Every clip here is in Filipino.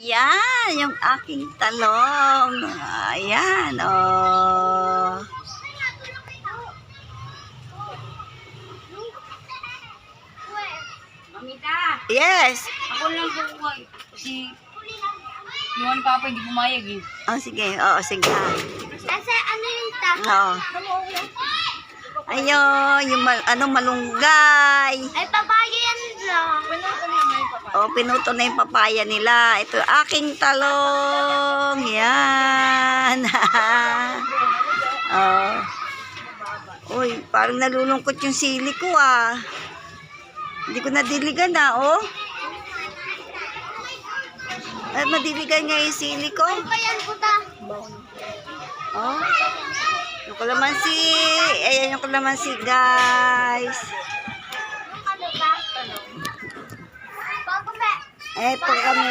Yan, yung aking talong. Ayan, oh. Mamita, Yes. ako lang po si Yuan Papa hindi pumayag eh. Oh, sige. Oo, sige. Kasi ano yung ta? Oo. Ayun, yung mal- ano, malunggay. Ay, papaya yan Oh, pinuto na yung papaya nila. Ito, aking talong. Yan. oh. Uy, parang nalulungkot yung sili ko ah. Hindi ko nadiligan na, oh. At madiligan nga yung sili ko. Ano ba yan, puta? Oh. Yung kalamansi. Ayan yung kalamansi, guys. Ano ba? Bago ba? Eto kami.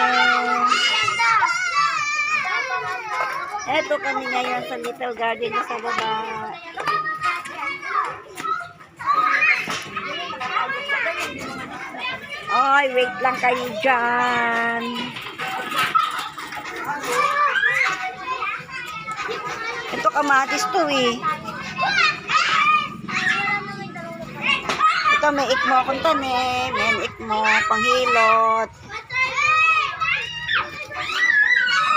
Eto kami ngayon sa Little Garden sa baba. Ay, wait lang kayo dyan. Ito kamatis to eh. Ito may ikmo akong tanim. May ikmo, panghilot.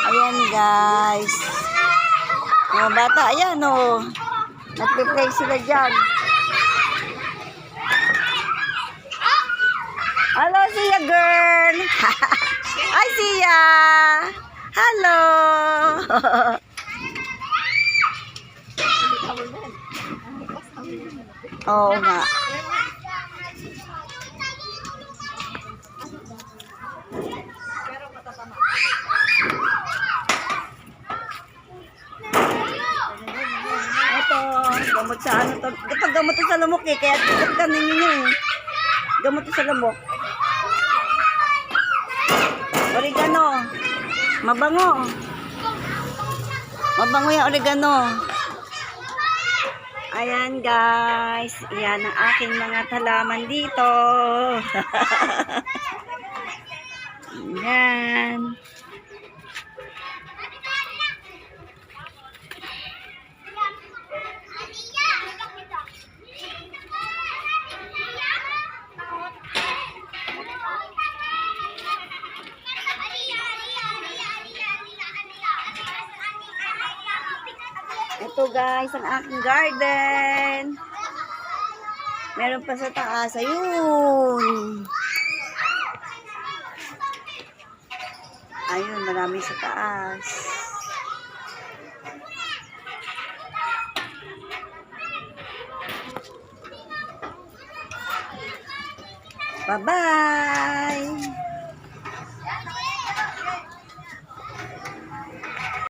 Ayan guys. Mga bata, ayan o. Oh. Nagpe-play sila dyan. Hello, Sia girl. Hi, Sia. Hello. Oo nga. Ito, gamot sa ano to. Ito, gamot to sa lamok eh. Kaya tignan ninyo eh. Gamot sa lamok. Oregano. Mabango. Mabango yung oregano. Ayan guys. Yan ang aking mga talaman dito. Ayan. Ito guys, ang aking garden. Meron pa sa taas. Ayun. Ayun, marami sa taas. Bye-bye!